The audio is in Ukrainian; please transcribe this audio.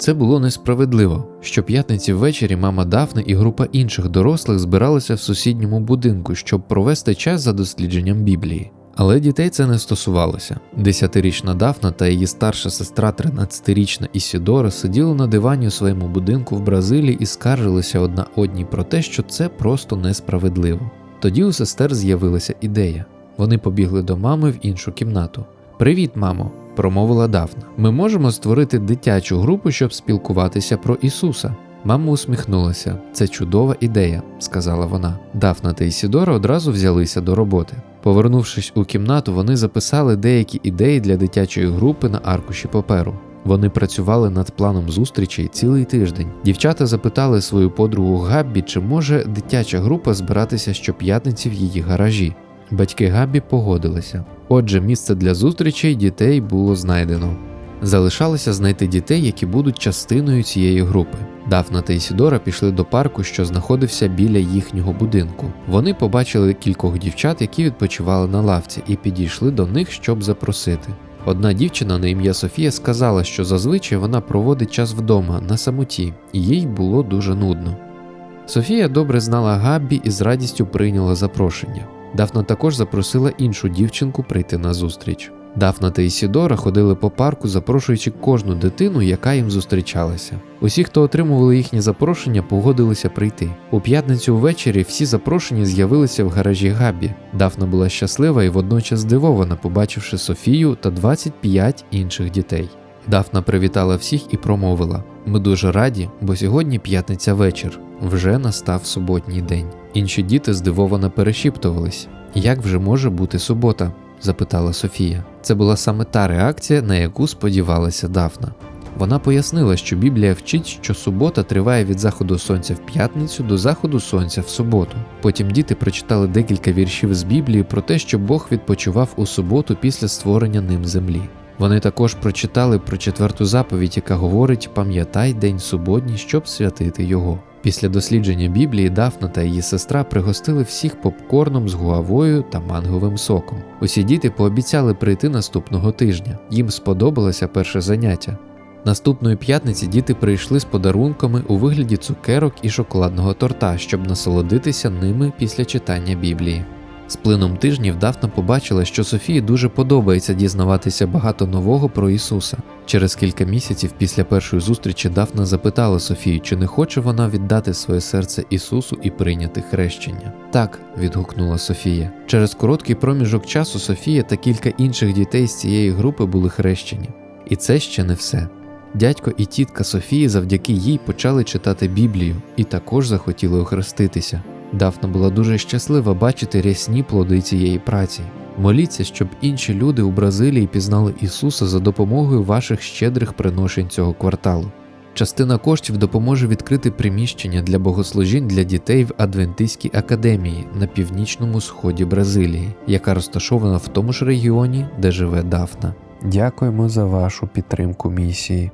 Це було несправедливо. Щоп'ятниці ввечері мама Дафни і група інших дорослих збиралися в сусідньому будинку, щоб провести час за дослідженням Біблії. Але дітей це не стосувалося. Десятирічна Дафна та її старша сестра, 13-річна Ісідора, сиділи на дивані у своєму будинку в Бразилії і скаржилися одна одній про те, що це просто несправедливо. Тоді у сестер з'явилася ідея. Вони побігли до мами в іншу кімнату. Привіт, мамо, промовила Дафна. Ми можемо створити дитячу групу, щоб спілкуватися про Ісуса. Мама усміхнулася. Це чудова ідея, сказала вона. Дафна та Ісідора одразу взялися до роботи. Повернувшись у кімнату, вони записали деякі ідеї для дитячої групи на аркуші паперу. Вони працювали над планом зустрічей цілий тиждень. Дівчата запитали свою подругу Габбі, чи може дитяча група збиратися щоп'ятниці в її гаражі. Батьки Габбі погодилися. Отже, місце для зустрічей дітей було знайдено. Залишалося знайти дітей, які будуть частиною цієї групи. Дафна та Ісідора пішли до парку, що знаходився біля їхнього будинку. Вони побачили кількох дівчат, які відпочивали на лавці, і підійшли до них, щоб запросити. Одна дівчина на ім'я Софія сказала, що зазвичай вона проводить час вдома на самоті, і їй було дуже нудно. Софія добре знала Габбі і з радістю прийняла запрошення. Дафна також запросила іншу дівчинку прийти на зустріч. Дафна та Ісідора ходили по парку, запрошуючи кожну дитину, яка їм зустрічалася. Усі, хто отримували їхні запрошення, погодилися прийти. У п'ятницю ввечері всі запрошені з'явилися в гаражі Габі. Дафна була щаслива і водночас здивована, побачивши Софію та 25 інших дітей. Дафна привітала всіх і промовила: Ми дуже раді, бо сьогодні п'ятниця вечір, вже настав суботній день. Інші діти здивовано перешіптувались. Як вже може бути субота? запитала Софія. Це була саме та реакція, на яку сподівалася Дафна. Вона пояснила, що Біблія вчить, що субота триває від заходу сонця в п'ятницю до заходу сонця в суботу. Потім діти прочитали декілька віршів з Біблії про те, що Бог відпочивав у суботу після створення ним землі. Вони також прочитали про четверту заповідь, яка говорить Пам'ятай день суботній, щоб святити його. Після дослідження Біблії Дафна та її сестра пригостили всіх попкорном з гуавою та манговим соком. Усі діти пообіцяли прийти наступного тижня. Їм сподобалося перше заняття. Наступної п'ятниці діти прийшли з подарунками у вигляді цукерок і шоколадного торта, щоб насолодитися ними після читання Біблії. З плином тижнів Дафна побачила, що Софії дуже подобається дізнаватися багато нового про Ісуса. Через кілька місяців після першої зустрічі Дафна запитала Софію, чи не хоче вона віддати своє серце Ісусу і прийняти хрещення. Так, відгукнула Софія. Через короткий проміжок часу Софія та кілька інших дітей з цієї групи були хрещені. І це ще не все. Дядько і тітка Софії завдяки їй почали читати Біблію і також захотіли охреститися. Дафна була дуже щаслива бачити рясні плоди цієї праці. Моліться, щоб інші люди у Бразилії пізнали Ісуса за допомогою ваших щедрих приношень цього кварталу. Частина коштів допоможе відкрити приміщення для богослужінь для дітей в Адвентистській академії на північному сході Бразилії, яка розташована в тому ж регіоні, де живе Дафна. Дякуємо за вашу підтримку місії.